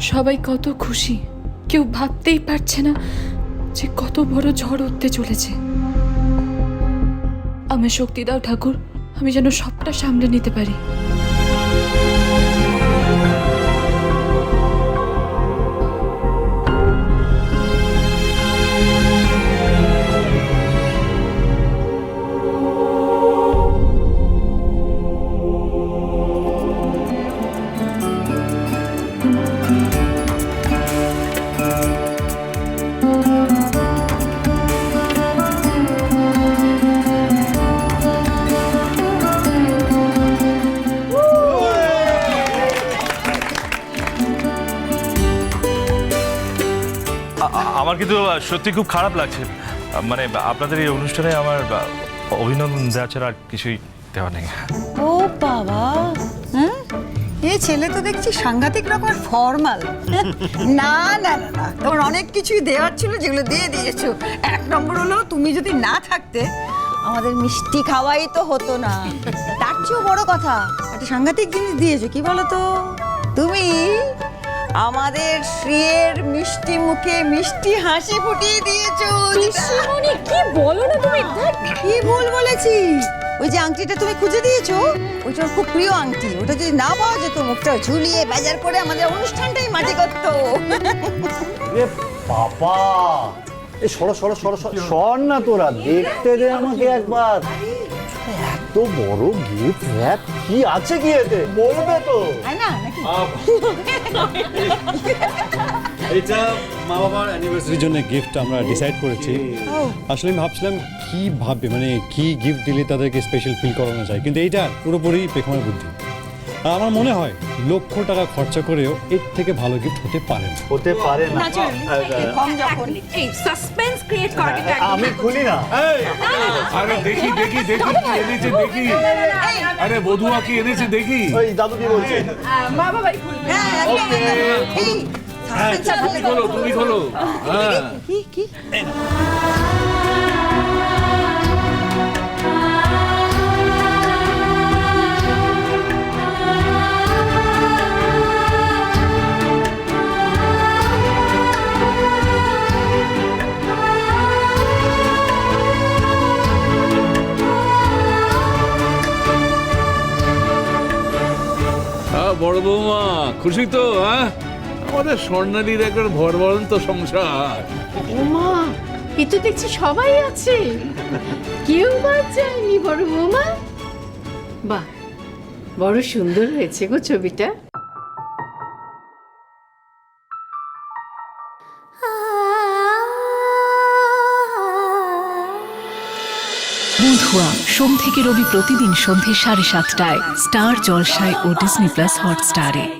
সবাই কত খুশি। কেউ ভাবতেই পারছে না যে কত বড় ঝড় উঠতে চলেছে। আমার শক্তি দাও ঠাকুর, আমি যেন সবটা সামলে নিতে পারি। আমার কিন্তু সত্যি খুব খারাপ লাগছে। মানে আপনাদের এই অনুষ্ঠানে আমার অভিনন্দন দেওয়া ছাড়া আর কিছুই দেওয়া নেই। ও বাবা। হ্যাঁ এই ছেলে তো দেখছি সাংঘাতিক রকমের ফর্মাল। না না না না, তোমার অনেক কিছুই দেওয়ার ছিল, যেগুলো দিয়ে দিয়েছ। এক নম্বর হলো, তুমি যদি না থাকতে, আমাদের মিষ্টি খাওয়াই তো হতো না। তার চেয়েও বড় কথা, একটা সাংঘাতিক জিনিস দিয়েছ, কি বলো তো? তুমি? আমাদের শ্রীয়ের মিষ্টি মুখে মিষ্টি হাসি ফুটিয়ে দিয়েছ পিসিমণি কি বলো না তুমি? কি ভুল বলেছি? ওই যে আংটিটা তুমি খুঁজে দিয়েছ ওইটা ওর খুব প্রিয় আংটি। ওটা যদি না পাওয়া যেত মুখটা ঝুলিয়ে বাজার করে আমাদের অনুষ্ঠানটাই মাটি করতো। বাবা! এই সরো সরো সরো সরো। সর না তোরা দেখতে দে আমাকে একবার। এত বড় গিফট র্যাপ কি আছে কি এতে? বলবে তো। তাই না নাকি? এটা মা বাবার অ্যানিভার্সারির জন্য গিফট আমরা ডিসাইড করেছি। আসলে আমি ভাবছিলাম কি ভাববে? মানে কি গিফট দিলে তাদেরকে স্পেশাল ফিল করানো যায়? কিন্তু এইটা পুরোপুরি পেখমের বুদ্ধি। আর আমার মনে হয় লক্ষ টাকা খরচা করেও এর থেকে ভালো গিফট হতে পারে না হতে পারে না এই সাসপেন্স ক্রিয়েট আমি খুলি না আরে দেখি দেখি দেখি কি এনেছে দেখি আরে বধুয়া কি এনেছে দেখি ওই দাদু কি বলছে মা বাবাই খুলবে হ্যাঁ, হ্যাঁ suspense তুমি খোলো তুমি খোলো হ্যাঁ কি কি বড় বৌমা, খুশি তো হ্যাঁ আমাদের স্বর্ণালীর একবার ভরভরন্ত সংসার। ওমা এ তো দেখছি সবাই আছে। কেউ বাদ যায়নি বড় বৌমা। বাহ, বড় সুন্দর হয়েছে গো ছবিটা। বুধুয়া সোম থেকে রবি প্রতিদিন সন্ধে সাড়ে সাতটায় স্টার জলসায় ও ডিসনি প্লাস হটস্টারে।